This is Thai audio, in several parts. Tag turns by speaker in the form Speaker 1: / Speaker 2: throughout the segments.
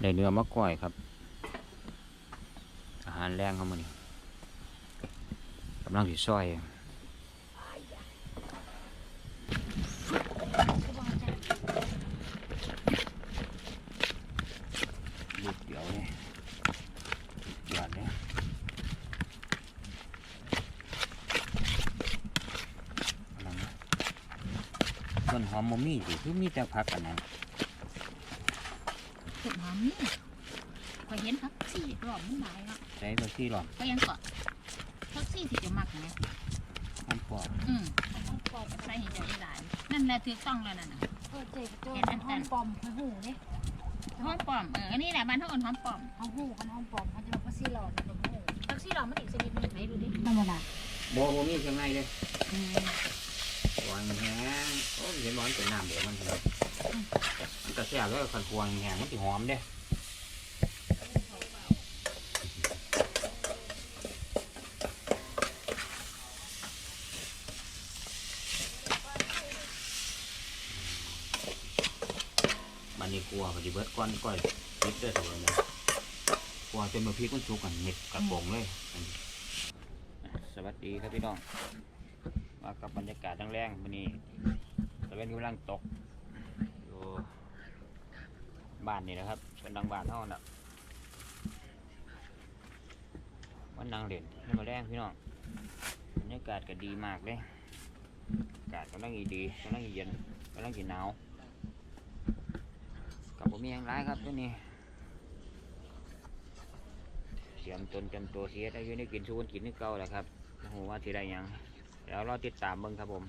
Speaker 1: ได้เนื้อมะก้อยครับ อาหารแรงเข้ามานี่กำลังสิซอยลูกเดียวเนี่หยอดเนี่ยกำลังต้นหอมมมี่สิคือมีแต่ผักกันนะ
Speaker 2: นี่พอยเห็นพักซี่รอบมันหลายอะ
Speaker 1: ใช้ตัวที่หลอม
Speaker 2: ก็ยังเกาะพักซี่ที่จะมักนะ
Speaker 1: หอมปอด
Speaker 2: อืมใส่ให้ใจหลายนั่นแหละถูกต้องแล้วนั่นน่ะ
Speaker 3: เออเจ๊ก็เจอห้องปลอมห้องหูนี่
Speaker 2: หอมปลอมเอออันนี้แหละบ้านเท่ากันหอมปลอม
Speaker 3: ห้องหูกันห้องปลอมเขาจะมาพัซีหลอดในหู
Speaker 2: พักซี่เรามันอีกชนิดหนึงไหนดูดิ
Speaker 3: ธรรมดา
Speaker 1: โบโบมีเครื่องในเลย
Speaker 2: อืม
Speaker 1: หวานแห้งโอ้ยเห็นหวานเป็นน้ำเดี๋ยวมันเลย มันจะแซ่บแล้วขันควงแห้งมันจะหอมเด้บันนี้กลัวพอดีเบิดก้อนก้อยนิดเด้อตัวนี้กลัวจนมาพริกมันสุกกันเม็ดกระโปงเลยสวัสดีครับพี่น้องมากับบรรยากาศแรงๆวันนี้ตะเวนกำลังตก บ้านนี่นะครับเป็นดังบ้านเท่านั้นน่ะมันนางเด่นให้มาแรงพี่น้องบรรยากาศก็ดีมากเลยอากาศกำลังอีดีกำลังอีเย็นกำลังอีหนาวกับผมมีอย่างไรครับตัวนี้เตรียมตนเตรียมตัวเสียได้ยืนได้กินชูนกินนี่เก่าแหละครับโอ้โหว่าที่ได้ยังเดี๋ยวรอติดตามเบิ่งครับผม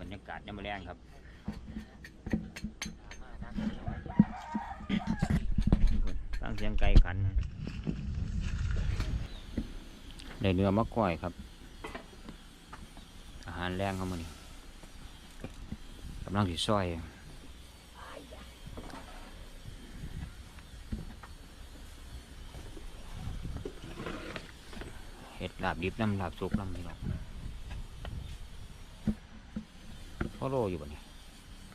Speaker 1: บรรยากาศยามมอแรงครับตั้ง เสียงไก่ขันได้เนื้อมะก้อยครับ อาหารแรงเข้ามานี่กำลังสิซอยเห็ดลาบดิบน้ำลาบสุกน้ำพี่น้องพ่อโลอยู่บ่เนี่ย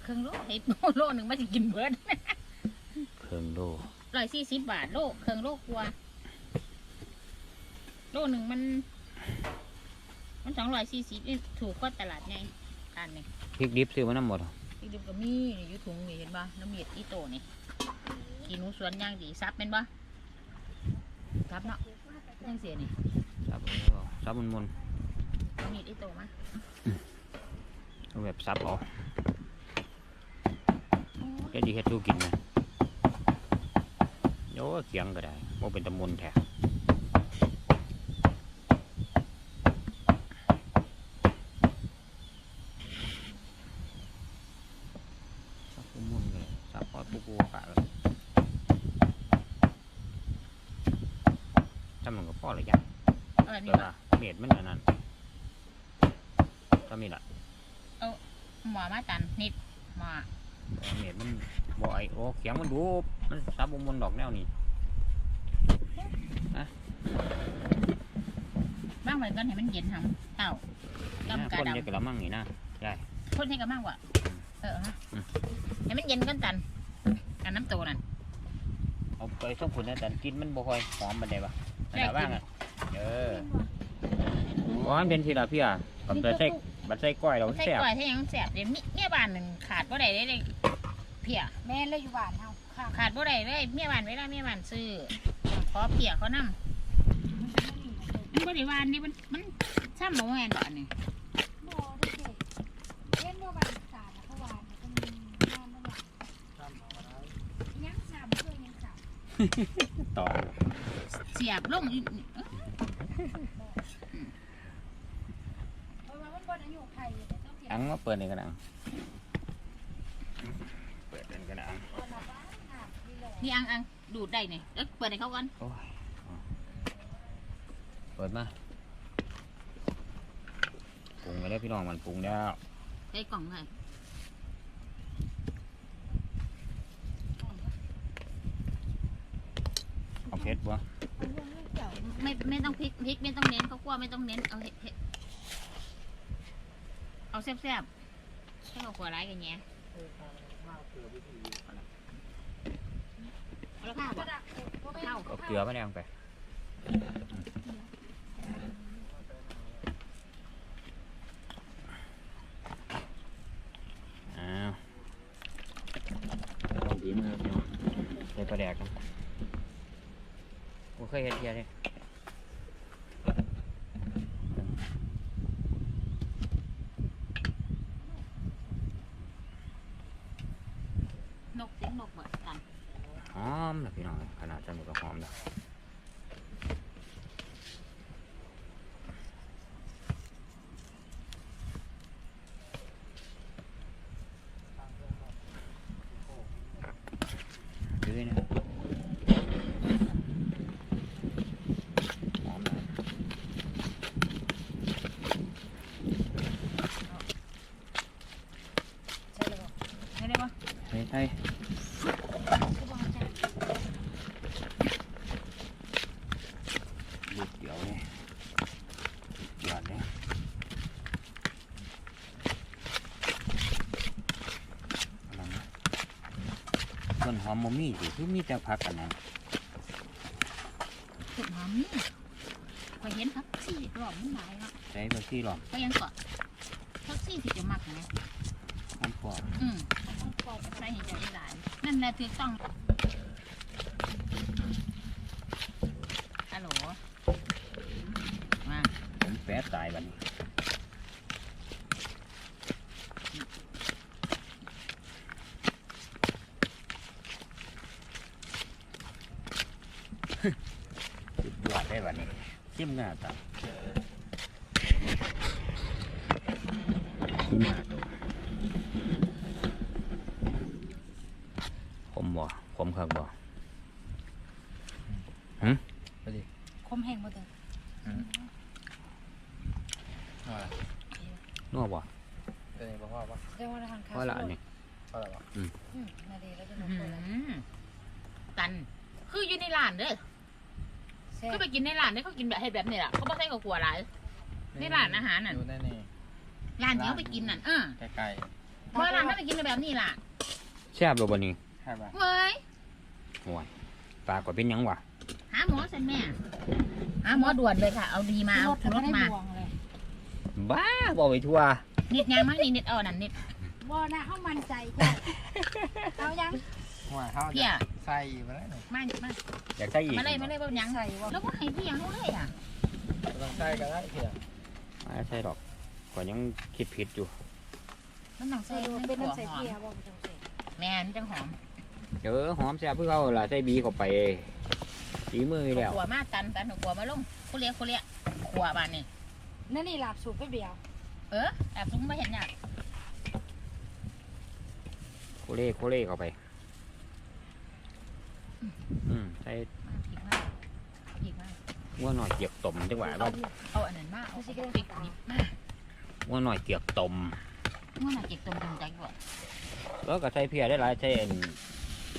Speaker 2: เครื่องโลเห็ดโลหนึ่งมาจะกินเบิร์ด
Speaker 1: เครื่องโล
Speaker 2: ร้อยสี่สิบบาทโลเครื่องโลกลัวาโลหนึ่งมัน มันสองร้อยสี่สิบถูกกว่าตลาดไงทานนี่
Speaker 1: พริกดิบซื้อมาน้ำหมด
Speaker 2: อีกเดูก็มีนี่อยูถุงนี่เห็นป่ะน้ำเมียดอีโตนี่กินหนูสวนย่างดีซับเป็นป่ะซับเนาะยังเสียนี่
Speaker 1: ซับเอาซับมันมุน
Speaker 2: น้ำเมียดอีโตมา
Speaker 1: ๆเอาแบบซับเอาแค่ดีแค่ทูกินนะ โย่เกียงก็ได้โมเป็นตะมุนแท้ซับตะมุนเลยซับพอตุกูปากเลยจำมันก็พอเลยจ้ะ
Speaker 2: เอาแบบ
Speaker 1: เดี๋
Speaker 2: นี้
Speaker 1: ยว
Speaker 2: ป่ะ
Speaker 1: นะเม็ดมันอันนั้นถ้ามีละ
Speaker 2: หมอมาตันนิดหมอ
Speaker 1: เม็ดมัน บ่อยโอ้เขียงมันดูมันซับบ่มนดอกแนวนี้
Speaker 2: บ้างไว้ก่อนให้มันเย็นทำเต่า
Speaker 1: นะ
Speaker 2: กำกะ
Speaker 1: คน
Speaker 2: ดำ
Speaker 1: เด็กกระมังนี่นะได้
Speaker 2: พ่นให้กันมากกว่าเออฮะ
Speaker 1: อืม
Speaker 2: ให้มันเย็นก่อนตันกันน้ำโตนั่น
Speaker 1: เอาไปส่งผลนะแต่กินมันบ่ค่อยหอมมันได้ปะ
Speaker 2: ใช่
Speaker 1: แต่ว่างอะเอออ๋อมันเป็นทีละพี่อะกับใส่ใส่บัดใส่ก้อยเรา
Speaker 2: ใส่
Speaker 1: แซ่บ
Speaker 2: กล้วยใส่หยังแสบเดี๋ยวมีเมียบ้านหนึ่งขาดบ่ได้เลยเลยเพีย
Speaker 3: แม่เลยอยู่บ้านเฮาค่ะ
Speaker 2: ขาดบ่ได้เลยเมียบ้านเวลาเมียบ้านซื้อขอเพียเขานำมันบ่ได้หวานนี่มันมันซ้ำบ่แม่นบ่อันนี้
Speaker 3: บ่ได้เจ๊เล่นเมื่อวันศาสตร์เขาวานก็มีงานเมื่อวานยังสามเคยยังสาม
Speaker 1: ต่อ
Speaker 2: เสียบลงอีกนี่
Speaker 3: เพราะว่ามันบนอายุไทยแต่ต้องเสีย
Speaker 1: อังมาเปิดในกระดังเปิดในกระดัง
Speaker 3: คนละบ้านค่ะดีเลย
Speaker 2: นี่อังอังดูดได้นี่เอ้ยเปิดให้เขาก่อน
Speaker 1: โอ้ยเปิดมาปรุงไปแล้วพี่น้องมันปรุงแล้ว
Speaker 2: ใส่กล่องให้
Speaker 1: เอาเพชรบ่
Speaker 3: มันยังไม่เก่า
Speaker 2: ไม่ไม่ต้องพริกพริกไม่ต้องเน้นเขาวกลัวไม่ต้องเน้นเอาเห็ดเห็ดเอาแซ่บๆให้เขาขัวร้ายกันแง่
Speaker 1: อ
Speaker 2: แล้วข้าวบ่
Speaker 3: เอา
Speaker 1: เกลือมาแนงไปอ้าวลองดีมือพี่น้องใส่ปลาแดกกันผมเคยเห็นเทียเลย
Speaker 2: นกเสียงนกเหมือนกัน
Speaker 1: อมนะพี่น้องขนาดจะมีก็หอมนะดูดิเนี่ยหอมนะ
Speaker 3: ใช่เลยบ่
Speaker 2: ไม่ได้ปะ
Speaker 1: ใช่ใช่
Speaker 3: คือบ่จ้ะ
Speaker 1: ลูกเดียวเนี่ยหยอดเนี่ยอะไรนะต้นห อมมมี่สิคือมีแต่ผักกันนะ
Speaker 2: สุดหอมนี่พอยเห็นพักซี่รอบมันหลายเนาะ
Speaker 1: ใช้ผักชีหรอม
Speaker 2: ก็ยังเกาะพักซี่ที่จะมักนะ
Speaker 1: หอมกว่า
Speaker 2: อืม
Speaker 3: ต้องปอก
Speaker 2: ใส่ให้ใจหลายนั่นแหละถูกต้องฮัลโหลมา
Speaker 1: ผมแปะตายบัดนี้สุดยอดได้บัดนี้จิ้มหน้าตาจิ้มหน้าตัวผมบ่ผมคักบ่
Speaker 3: คมแห้งบ่เด้อ
Speaker 1: นัวบ่
Speaker 4: เป็นไงบ้างพ่อ
Speaker 3: เรียกว่าทานข้าว
Speaker 1: เพราะละอันนี้
Speaker 4: พ่ออะไรวะ
Speaker 3: อืมนาดีแล้วจะ
Speaker 2: อื้
Speaker 3: มา
Speaker 2: อ
Speaker 3: เปิดแล้ว
Speaker 2: หือกัน คืออยู่ในร้านเด้อ
Speaker 3: แซ่
Speaker 2: ก็
Speaker 3: บ
Speaker 2: ไปกินในร้านเนี่ยเขากินแบบให้แบบนี้แหละเขาไม่ใส่กับขัวหลาย ในร้านอาหารน่ะ
Speaker 4: อยู่แน่นี่
Speaker 2: ร้านที่เขาไปกินนั่นเออ
Speaker 4: ไกล
Speaker 2: เพราะร้านเขาไปกินแบบนี้ล่ะ
Speaker 1: แซ่บบ่บัดนี้
Speaker 4: ๆใช่ป่ะ
Speaker 2: เว้ย
Speaker 1: โอ้ยปลากว่าเป็นหยังวะ
Speaker 2: หาหมอสันแม่หาหมอด่วนเลยค่ะ เอาดีมาเอา
Speaker 3: รถก็
Speaker 2: ร
Speaker 3: ไม่
Speaker 2: ถ
Speaker 3: ได้
Speaker 2: มา
Speaker 3: บวงเลย
Speaker 1: บ้าบ่ไปทั่ว
Speaker 2: นิดยางมั้งนี่นิดเอานั่นนิด
Speaker 3: บ่นะเฮามั่นใจจ้ะเอายัง
Speaker 4: หัวเขา
Speaker 2: เพี่ย
Speaker 4: ใส่มาแล้วนี่
Speaker 2: มามา
Speaker 1: อยากใส่อีก
Speaker 2: มาเลยมาเลยบ่ยัง
Speaker 3: ใส่ว่า
Speaker 2: แล้วก็ให้พี่ยังเขาเลยอะ
Speaker 4: ต้องใส่ก็ได้เพียง
Speaker 1: ไม่ใช่ดอกก็ยังคิดผิดอยู่
Speaker 2: มันต้อง
Speaker 3: ใส่
Speaker 2: ใส่
Speaker 3: ดู
Speaker 2: มัน
Speaker 3: เป็น
Speaker 2: หัว
Speaker 3: น้ำใส่
Speaker 2: หอ
Speaker 3: เกีย
Speaker 2: ม
Speaker 3: ร์บ่จังซี่
Speaker 2: แม่นจังหอม
Speaker 1: เดี๋ยวหอมแซ่บเพื่อเขาล่ะใส่บีเข้าไปสีมืออยู่แล้ว
Speaker 2: ขัวมาตันตันขัวมาลงเขาเรียกเขาเรียกขัวบ้านนี่
Speaker 3: นั่นนี่ลาบสูบไปเดียว
Speaker 2: เออแอบซุ้มไม่เห็นเนี่ย
Speaker 1: โคเล่โคเล่เข้าไป อืมใส่
Speaker 2: มาผิดมากผิดมาก
Speaker 1: งัวหน่อยเกียกต้มจังหวะ
Speaker 2: เอา
Speaker 1: ว่า
Speaker 2: เอาอันนั้นมาเอาพริกดิบมา
Speaker 1: งัวหน่อยเกียกต้ม
Speaker 2: เมื่อไหร่เก็บตรงตรงใจก่อน
Speaker 1: แล้วก็ใส่เพียได้หลายใส่อัน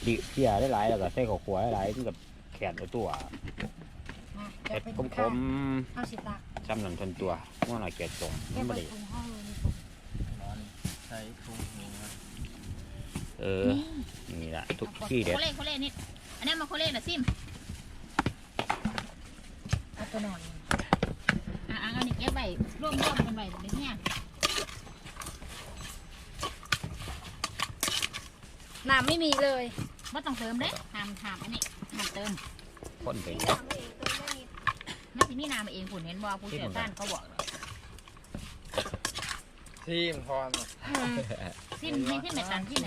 Speaker 1: ดิเพียได้หลายแล้วก็ใส่ข้าวขัวได้หลายมันกับแขนเอาตัว
Speaker 3: มา
Speaker 1: เผ็ด
Speaker 3: ไป
Speaker 1: ข
Speaker 3: กิน
Speaker 1: ม
Speaker 3: ข้าวเอาสิตัก
Speaker 1: ๆซ้ำนั่นทนตัวงัวหน่อยเกียกต้ม
Speaker 3: เก็
Speaker 1: มั
Speaker 3: บ
Speaker 1: นบ่
Speaker 3: ไว้
Speaker 1: ได้
Speaker 3: ปรุงห้องเลยนี่ปรุง
Speaker 4: นอนใส่ทุ่งหูนะ
Speaker 1: เออนี่ล่ะทุกที่เด็ด
Speaker 2: โคเล่โคเล่นี่ อันนี้มาโคเล่ละซิม
Speaker 3: เอาตัวนอน
Speaker 2: อะอะอันนี้เก็บไว้ร่วมร่วมกันไว้เดี๋ยวเนี่ย
Speaker 3: น้ำไม่มีเลย
Speaker 2: ไม่ต้องเติมเด้ห้ามห้ามอันนี้ห้ามเติม
Speaker 1: คนไป
Speaker 3: น้ำเองตัวไม่มี
Speaker 2: ไม่ใช่นี่นามาเองคุณเห็นว่าผู้เชี่ยวชาญเขาบอก
Speaker 4: ทีมพร
Speaker 2: ซิมให้ที่แม่ตันที่ไหน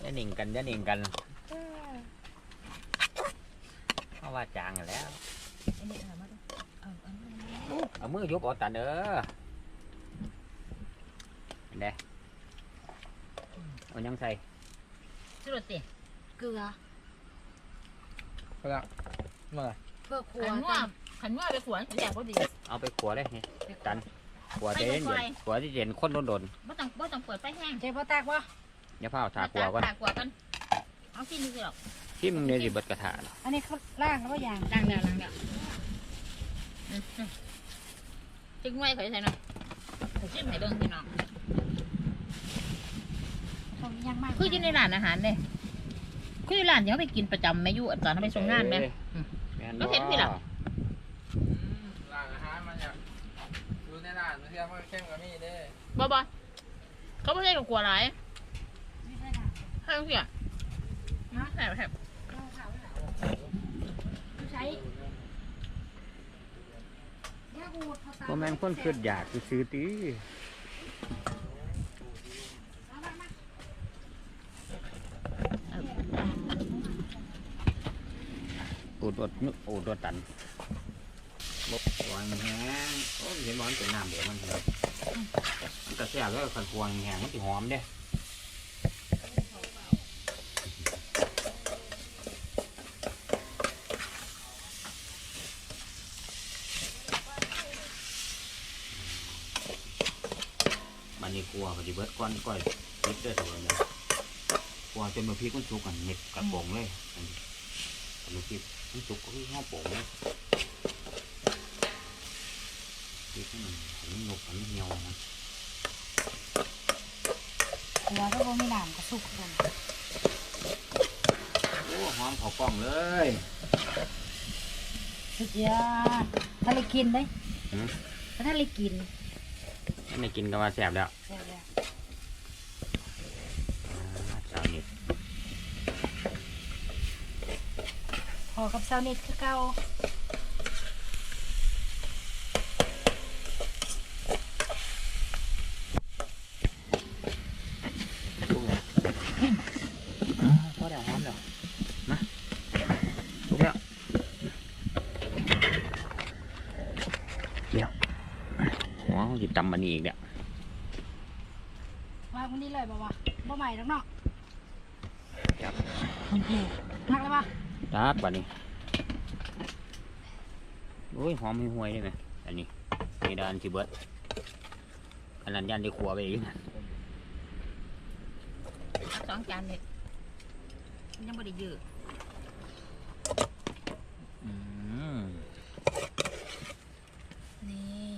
Speaker 1: อย่าหนิ่งกันอย่าหนิ่งกันเพราะ ว่าจางแล้ว
Speaker 2: อันนี้เอามาดูเอาเอามาดู
Speaker 1: เอามือยุบเอาตันเด้อเด้เอายังใส่
Speaker 2: สุดสิ
Speaker 3: เกลือ
Speaker 4: ก็แล้วเมื่อไหร่
Speaker 3: เพื่อครัว
Speaker 2: ขันว่าขันว่าไปขวนแจกพอดี
Speaker 1: เอาไปขัวเลยนี่ตันขัวใจเย็น
Speaker 2: ไป
Speaker 1: ๆขัวที่เย็นคนโดน
Speaker 2: ไม่ต้องไม่ต้องเปิดไฟแห้ง
Speaker 3: เจ๊พ่อตากวะ
Speaker 1: ๆอย่าเผาถาขัวก่อน
Speaker 2: ตากลัวกันเอาที่นี่คือหรอก
Speaker 1: ที่มึงเนี่ยสิเบิดกระถา
Speaker 3: อันนี้เขาล่างแล้วก็ยาง
Speaker 2: ล้างแล้วล้างแล้วอืมอืมจึงไว้เขาจะใส่หน่อยจิ้มให้เบิ่งพี่น้อง
Speaker 3: ตรงยังมาก
Speaker 2: คืออยู่ในร้านอาหารเลยคือร้านเดี๋ยวไปกินประจำแม่อยู่ตอนเขาไปส่งงานไหม
Speaker 1: แม่น
Speaker 2: แล้วเห็นพี่ล่ะ
Speaker 4: ร้านอาหารมันอยากดูในร้านมันเทียบมันเข้มกว่านี่เด้
Speaker 2: บ่บ่เขาไม่ใช่กับกลัวหลาย
Speaker 3: ไม่ใช่ค่ะ
Speaker 2: ให้ต้องเสียนะแถบแถบ
Speaker 3: เราขาวหนาวใช้ยาบูด เขาตาม
Speaker 1: บ่แม่นคนคิดอยากซื้อติ
Speaker 3: มามามา
Speaker 1: อูดดนึกโอดดตันบ่ปล่อยแห้งโอ้ยเห็นบ่มันเป็นน้ำเดี๋ยวมันเลยมันก็แซ่บแล้วคันควงแห้งมันสิหอมเด้ มันนี่กลัว ก็สิเบิดก้อนก้อยยิบเด้อตัวนี้กลัวจนมาพริกมันสุกกันเม็ดกระโปงเลยอันนี้อันนี้พริกมันสุกก็คือห้อโป่งเลยพริกมันมันนกมันเหี่ยวนะ
Speaker 3: หัวถ้าบ่มีน้ำก็สุกเลย
Speaker 1: โอ้หอมเผากล้องเลย
Speaker 3: สุดยอดถ้าเลยกินได้
Speaker 1: หืม
Speaker 3: ถ้าเลยกิน
Speaker 1: ไม่กินก็ว่าแซ่บแล้ว
Speaker 3: เดี๋ยวเดี๋ยว
Speaker 1: อ่าสาวนิด
Speaker 3: พ อกับเซานิดคือเก่า
Speaker 1: ทุกอย่างอ่าพอแล้วหอมแล้วมาทุกแล้วเดี๋ยวหัวเขาจะตำมันอีกเนี่ย
Speaker 3: วางวันนี้เลยบ่วะบ่ใหม่แล้วเนาะ
Speaker 1: ครับ
Speaker 3: โอเคทักแล้วป่ะ
Speaker 1: ดักบัดนี้โอ้ยหอมห่วยๆได้ไหมอันนี้นี่ดานสิเบิดอันนั้นยันได้ขัวไปอีกนะ
Speaker 2: เอาสองจานเนี่ยยังไม่ได้เยอะ
Speaker 1: อืม
Speaker 3: นี่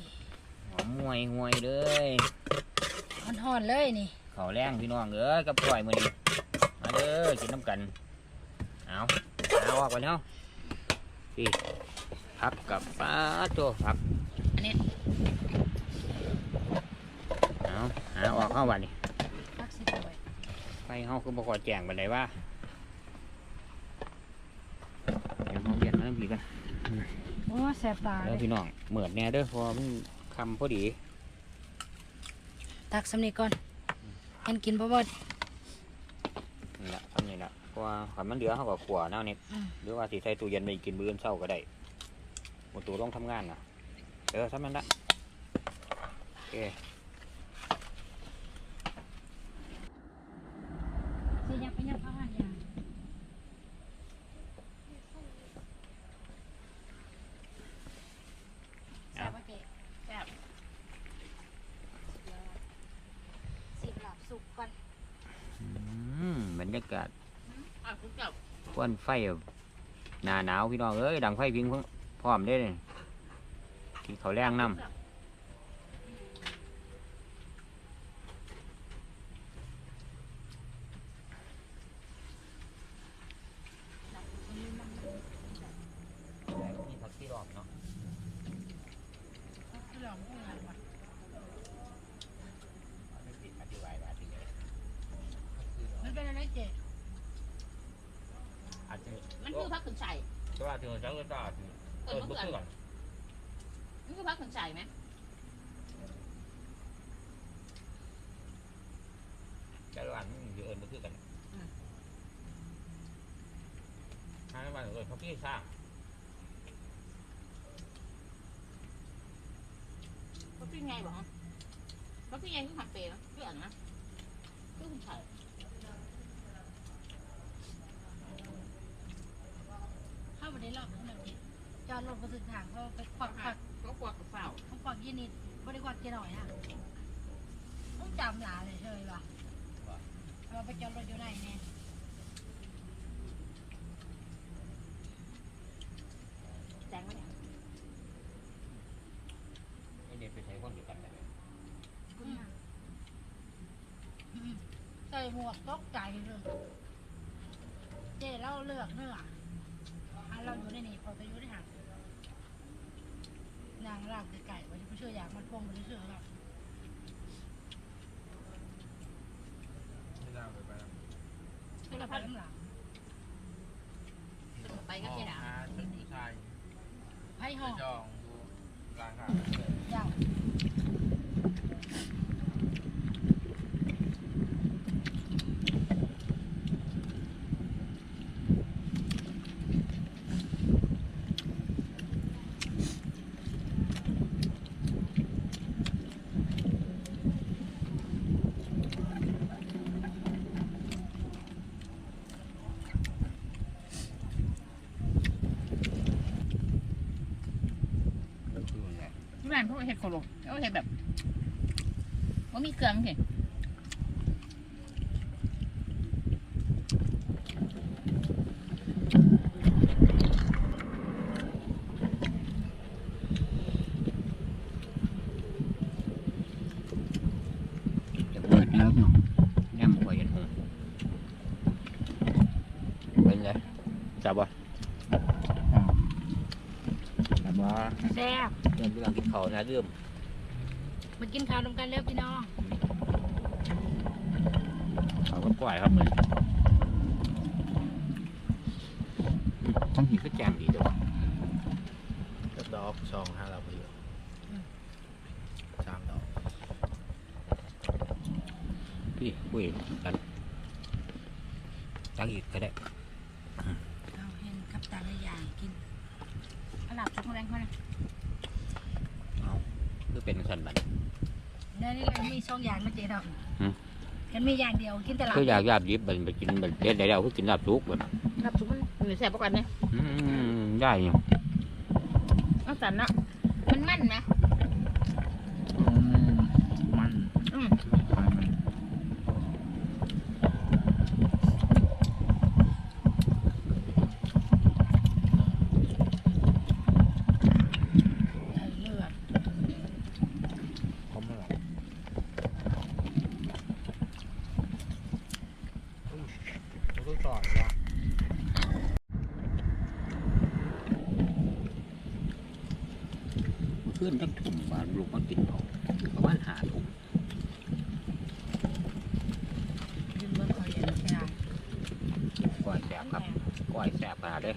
Speaker 1: หอมห่วยห่วยๆเลย
Speaker 3: ห่อนๆเลยนี่
Speaker 1: เขาวแรงพี่น้องเอ้ยกับปล่อยมือนี้มาเด้อกินน้ำกันเอาเอาออกไปเนาะพี่พักกับป้าโจพัก
Speaker 2: อันนี้
Speaker 1: เอาหาออกเข้าวันนี้
Speaker 3: ทักสิด้วย
Speaker 1: ไฟเฮาคือบ่ขอแจ้งไปไหนว่าเดี๋ยวเขาเรียนมาน้ำผีกัน
Speaker 3: โอ้แสบตา
Speaker 1: เด้
Speaker 3: เล
Speaker 1: อยพี่น้องเหมือดแน่เด้อเพอมันคำพอดี
Speaker 3: ตักสำนีก่อนกันกินบ่เบิด
Speaker 1: นี่แหละทำนี่แหละเพราะ ว่าขันมันเหลือเขาก็ขวแนวนี้
Speaker 3: อืม
Speaker 1: หรือว่าสิใส่ตู้เย็นไปกินมื้ออนเช้าก็ได้หมดตัวต้องทำงานน่ะเออทำนั้นละโอเค
Speaker 3: สิยังไปยังเข้าหันยังแซ่บบ่เจ๊
Speaker 2: แซ่บ
Speaker 3: สิบหลับสุกก่อน
Speaker 1: อืมบรรยากาศ
Speaker 2: อะ ค
Speaker 1: วันไฟหนาหนาวพี่น้องเอ้ยดังไฟพิงพร้อมได้เลยที่เขาแรงน้ำ มีผักที่รอบเนาะ ไม่ผิดอธิบายว่าที่ไหน
Speaker 3: มันเป็นอะไรเจ๊
Speaker 1: อาจจะ
Speaker 2: มันคือพักขึ้นใส่
Speaker 1: ก็ว่าถึงจะก็ต้องถึง
Speaker 2: เอ
Speaker 1: เอ
Speaker 2: อ
Speaker 1: อ
Speaker 2: มัน
Speaker 1: บุก
Speaker 2: คือ
Speaker 1: ก่อน
Speaker 2: มันคือพักขึ้นใส่ไหม
Speaker 1: แต่ละวันมันอยู่เอิญบุกกันห้าวันเอิญเขาพี่สร้าง
Speaker 2: พักขึ้นไงบอกพักขึ้นไงคือหักเปย์เพื่อนนะคือขึ้นใส่
Speaker 3: เข้าไปในรอบนั้นแบบนี้จอดรถมาถึงทางก็ไปควักควัก
Speaker 2: ก็กลัวกับเฝ้า
Speaker 3: เขาควักยี่นิดบริควักกี่หน่อยอะต้องจำหลาเลยเชยว่ะเราไปจอดรถอยู่ไหนเนี่ย
Speaker 2: แจงไว้เนี่ย
Speaker 1: ไอเด็กไปใช้คนเดียวกันเลย
Speaker 3: ใส่หมวกตกใจเลยเจ๊เราเลือกเนื้ออะเราอยู่ในนี่พอจะอยู่ในห่างนางรากไก่ๆวันนี้ผู้ช่วยอยากมันพงมันเชื่อครับ
Speaker 4: ไม่ได้ไปไป
Speaker 3: ช่วยเราไปน้ำหลัง
Speaker 2: ไปก็เจดา
Speaker 4: หาชุดผู้ชาย
Speaker 3: ไพ่
Speaker 4: ไป
Speaker 3: ห้อง
Speaker 4: จอง
Speaker 2: ที่บ้านเขาเห็ดโคโลเขาเห็ดแบบว่ามีเครื่องเห็น
Speaker 1: จะเปิดแล้วเนาะแง่มกว่าเห็นหงเป็นไงจับบ่จับบ่
Speaker 3: แซ่บ
Speaker 1: เริ่มกำลังกินข้าวนะ เริ่ม
Speaker 3: มากินข้าวนำกันเร็วพี่น้อง
Speaker 1: ข้าวก็กล้วยครับเลยทั้งหินก็แจ่มดีด้วย
Speaker 4: ดอกสองห้าเราไปอยู่สามดอก
Speaker 1: พี่คุยกันตั้งอีกก็ได้
Speaker 3: เอาเห็นกับตาละอย่างกิน
Speaker 2: เอาหลับชุดแรงเขานะ
Speaker 1: คือเป็นสันบัน
Speaker 3: เนี่ยนี่มันมีช่องอย่างนะเจ๊ดอก
Speaker 1: หืม
Speaker 3: มันมีอย่างเดียวกินแต่หลับ
Speaker 1: คืออยากยาบยิบบันไปกินบันเด็ดได้แล้วคือกินลาบซุกบัน
Speaker 2: หลับชุดมันอยู่แสบปกติเนี่ย
Speaker 1: อืมได้อยู่
Speaker 2: เอาสันเนาะมันมั่นนะ
Speaker 4: มัน
Speaker 2: อืม
Speaker 3: ใส่เลือด
Speaker 4: เขาไม่หรอก ก่อนวะเพื่อน
Speaker 1: ตั้งถุ่มบานลูกมากินเขาประมาณหาถุ่ม
Speaker 3: กินเบอร์คอยอย่างใช่
Speaker 1: ก้อยแสบครับก้อยแสบขนาดเลย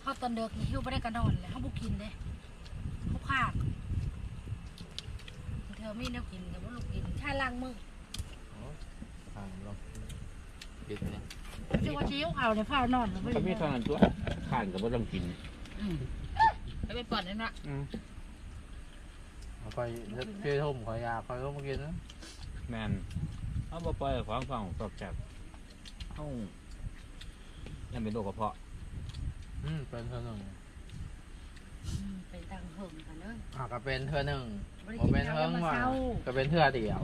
Speaker 3: เขาต อนเด็กหิวไปได้กระดอนเลยเขาบุกินเลยเขาขาดเธอไม่ได้กินแต่ว่าลูกกินใช่ล้างมือ
Speaker 4: ทางเราปิดนะ
Speaker 3: จะว่าชิ้วเขาเนี่ยผ้านอนหรือไม่
Speaker 1: เขาไม่
Speaker 3: ได้
Speaker 1: เท่านั้นตัวข้านก็ไม่ต้องกิน
Speaker 2: อืมไปไปปอดเลยเนาะ
Speaker 4: เอาไปเพื่อทุ่มขอยาคอยก็มากินนะ
Speaker 1: แมนเอาไปปล่อยของฟังตอบแสบเอายังเป็นโรคกระเพาะ
Speaker 4: อืมเป็นเธอหนึ่ง
Speaker 3: ไปตังเหิงกันเลย
Speaker 4: อะก็เป็นเธอหนึ่ง
Speaker 3: ไม่ได้
Speaker 4: ผม
Speaker 3: กิน
Speaker 4: เป็น
Speaker 3: ข้า
Speaker 4: เธ
Speaker 3: ว
Speaker 4: อ
Speaker 3: แล้วมา
Speaker 4: ว่า
Speaker 3: เศร้า
Speaker 4: ก็เป็นเธอเดียว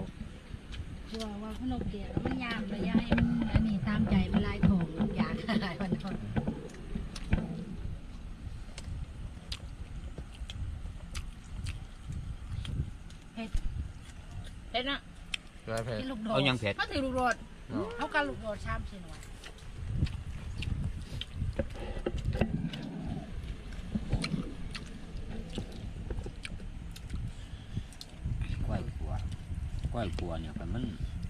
Speaker 3: คือว่าว่าขนมเดียวมันยามระยะให้มันอันนี้ตามใจมันลายของอยากอะไรมันทน
Speaker 2: เห็ดเนาะ
Speaker 4: เกลือเผ็ด
Speaker 3: กินลูกโด
Speaker 1: เอา
Speaker 3: ด
Speaker 1: ยังเผ็ด
Speaker 2: มาถือลูกโดด
Speaker 3: เอาการลูกโดดชามสิหน่อย
Speaker 1: ก้อยกัว ก้อยกัวเนี่ยคันมัน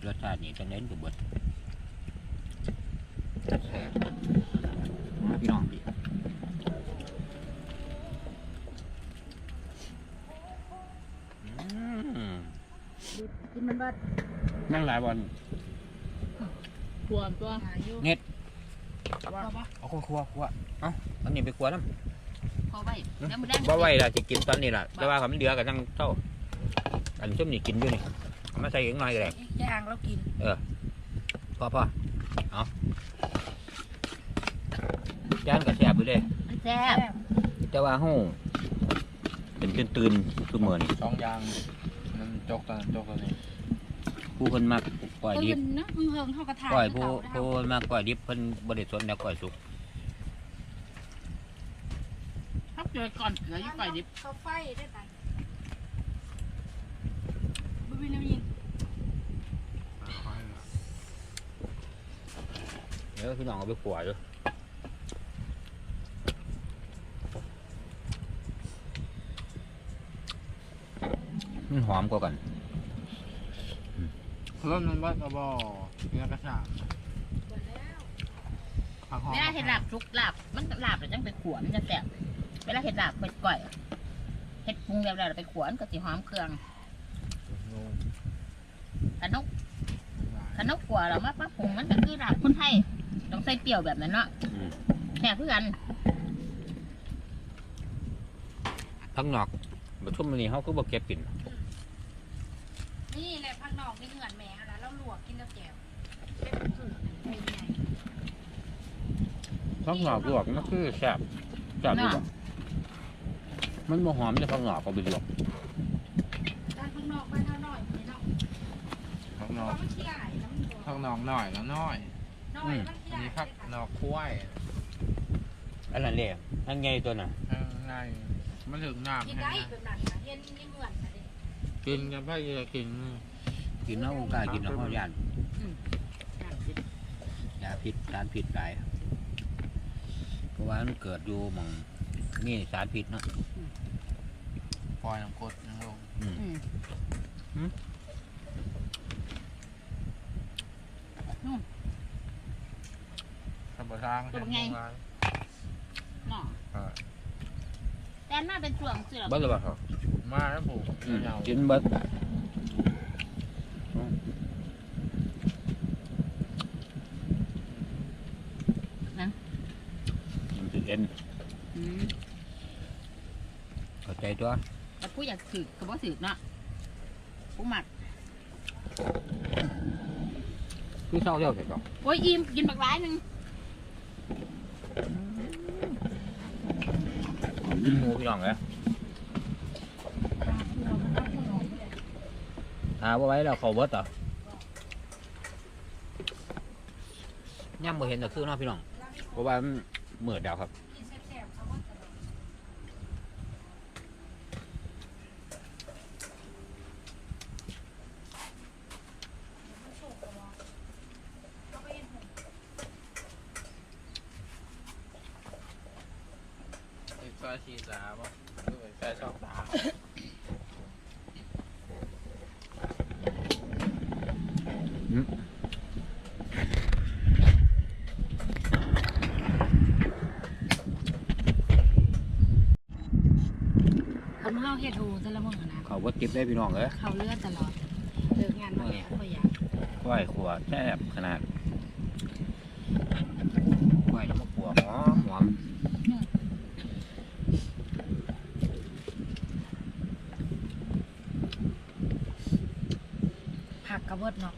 Speaker 1: รสชาตินี่จะเน้นกับบดแซ่บพี่น้องดิ
Speaker 3: กินมันบ้า
Speaker 1: นั่งหลายวัน
Speaker 2: ขวมตัว
Speaker 3: หาอยู่
Speaker 1: เน็ต
Speaker 3: ว่าปะ
Speaker 1: เอาครัวครัวเอ้าอันนี้ไปครัวน้
Speaker 2: พอไว้แล้วมันแดงำ
Speaker 1: บ่ไหวละจะกินตอนนี้ล่ะแต่ว่าเขามันเหลือกันทั้งเท่าอันส้มนี่กินอยู่นี่เอา มาใส่อีกหน่อยก็ได้
Speaker 3: อีกอย่างเรากิน
Speaker 1: พอพอเอาจานก็แซ่บอยู่เลย
Speaker 2: มันแซ่บ
Speaker 1: แต่ว่าห้องเป็นตื่นตื่นๆทุกมื้อนี่
Speaker 4: สองอยางมันจกตัวนั้นจกตัวนี้
Speaker 1: ผู้คนมากก้อยดิ
Speaker 3: ตื่
Speaker 1: บ
Speaker 3: นนะเฮิงเฮิงเท่ากระถาง
Speaker 1: ก้อยผู้ผู้คนมากก้อยดิบเพิ่นบ่ได้สนแนวก้อยสุก
Speaker 2: เขาเจอก่อนเกลืออยู่ก่อยดิบ
Speaker 3: เขาไฟได้ตันบุบินยิน
Speaker 1: เดี๋ยวพี่น้องเอาไปขวดด้วยมันหอมกว่ากัน
Speaker 4: รถมันบ้ากระบอกเนื้อกระชาก
Speaker 3: หมดแล้ว
Speaker 4: ผักหอม
Speaker 2: เวลาเห็ดลาบทุกลาบมันลาบแต่จังไปขวมันจะแสบเวลาเห็ดลาบเป็ดก่อยเห็ดปรุงแล้วแล้วไปขวมันก็สิหอมเครื่องขนกขนกขัวเรามาปั๊บปรุงมันก็คือลาบคนไทย ต้องใส่เปรี้ยวแบบนั้นเนาะ
Speaker 1: อืม
Speaker 2: แค่เพื่อน
Speaker 1: ทั้งนอกบทุ่มอนี้เขาก็บอกเก็บกิน
Speaker 3: นี่แหละพักนอกนี่เหงื่อนแม่แล้วเราลวกกินแล้วแจ่วเป็นไง
Speaker 1: ทั้งนอกลวกมันคือแซ่บแซ่บดีกว่ามันบ่หอมจะทั้งนอกเอาไปลวก
Speaker 3: ด้านข้างนอกบ้านเท่าน้อยนี่เนาะ
Speaker 4: ผัก
Speaker 3: เพ
Speaker 4: นอ
Speaker 3: ราะ
Speaker 4: ก
Speaker 3: มันขี้อายแล้วมัน
Speaker 4: ผักนอกหน่อยแล้วน้อย
Speaker 3: น้ อยมันขี้
Speaker 4: อัน
Speaker 3: อาย
Speaker 4: นี้ผักนอกคุ้ย
Speaker 1: อันนั้นเลยอันไงตัวน่ะ
Speaker 4: เออง่ายมันถึงน้ำ
Speaker 3: กิน
Speaker 4: ให้
Speaker 3: ได้
Speaker 4: นะ
Speaker 3: แบบนั้นนะเห็นนี่เหมือนนะเด็
Speaker 4: กินกันไปจะกิน
Speaker 1: กินเอากล้ากินเอาเขาย่านยาพิษสารพิษหลายเพราะว่ามันเกิดอยู่หมองนี่สารพิษเนาะ
Speaker 4: ปล่อยน้ำกรดน้ำลง
Speaker 1: อืม
Speaker 2: อืม
Speaker 4: ธรรมชาติ
Speaker 2: ตัวเป็นไงเนาะ
Speaker 4: เออ
Speaker 2: แต่น่าเป็นช่วงเสือ
Speaker 1: เบิดหรือเปล่าครับ
Speaker 4: มาแล้วผูก
Speaker 1: อืม
Speaker 4: ยาว
Speaker 1: กินเบิดมันสิเอ็น
Speaker 2: อืม
Speaker 1: เข้าใจตัว
Speaker 2: แต่ผู้อยากสืบก็บ่สืบเนาะผู้หมัก
Speaker 1: คือเศร้าเจ้าเสร็จก่อน
Speaker 2: โอ้ยอิ่มกินบักร้ายหนึ่ง
Speaker 1: กินหมูพี่น้องเลยหาว่าไว้แล้วเขาเวิร์ดเหรอย่ำบ่เห็นแต่คือเนาะพี่น้อง เพราะว่ามันเหมือดแล้วครับ
Speaker 3: กินแซ่บๆเขาว่าตลอดมันสุกแล้วเขาไปเห็นผม
Speaker 4: อีกซอยชีสาป่ะหรือว่าซอยช่องสาม
Speaker 3: คน เฮาเฮ็ดหูแต่ละมื้อนะ
Speaker 1: เขาเบิดติบได้พี่น้องเลย
Speaker 3: เขาเลือดตลอดเลิกงานมาแล้วก็อยาก
Speaker 1: ก้อยขัวแซ่บขนาดก้อยน้ำมะขัวหอมหอม
Speaker 3: ผักกระเบิดเนาะ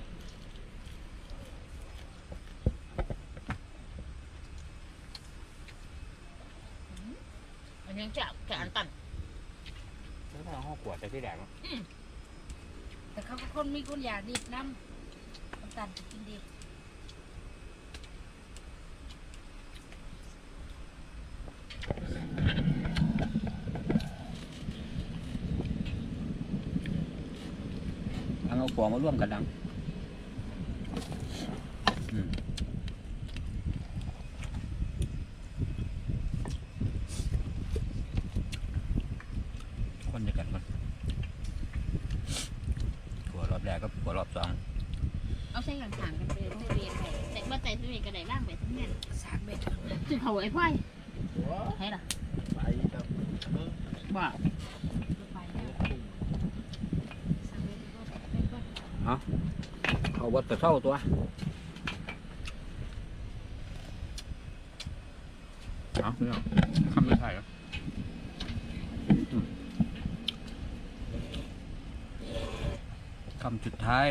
Speaker 2: อันยังจะแกอันตัน
Speaker 1: แล้วถ้าห้องขวดแต่ที่แดง
Speaker 3: แต่เขาก็ คนมีคนอยากดิบน้ำน้ำตาลจะกินดิบ
Speaker 1: เอาขัวมาร่วมกันดังอืมคนจะกันมันขัวรอบแรกก็ขัวรอบสอง
Speaker 2: เอาใส่กันถางกันไปเลยตู้เรียนไปแต่ว่าใจตู้เรียนก็ได้บ้างไปทั้งนั้น
Speaker 3: สามเม็ด
Speaker 2: จุดเขาไอ้พ่อยให้ล่ะ
Speaker 4: ไปครับ
Speaker 2: บ่
Speaker 3: ไปแล้วสามเม็ดก็เป็นก็
Speaker 1: เขาวัดกระเท่าตัวเอาไม่เอาคำไม่ใช่เหรออืมคำสุดท้าย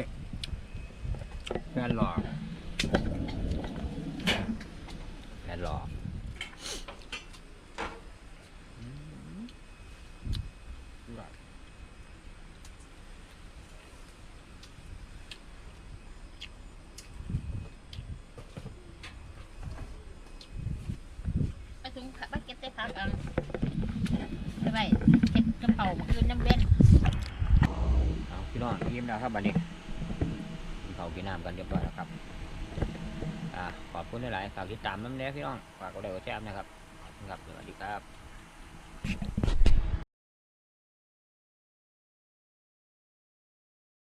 Speaker 1: แฟนหลอกแฟนหลอก
Speaker 2: ไปถึงบักเก็ตได้พักอัน
Speaker 1: น้องยิ้ม แล้วครับบันนี้กินข้ากินน้ำกันเรียบร้อยแล้วครับอ่าขอบคุณหลายๆฝากติดตามน้ำแน่พี่น้องฝากกดไลค์กดแชร์นะครับครับสวัสดีครับ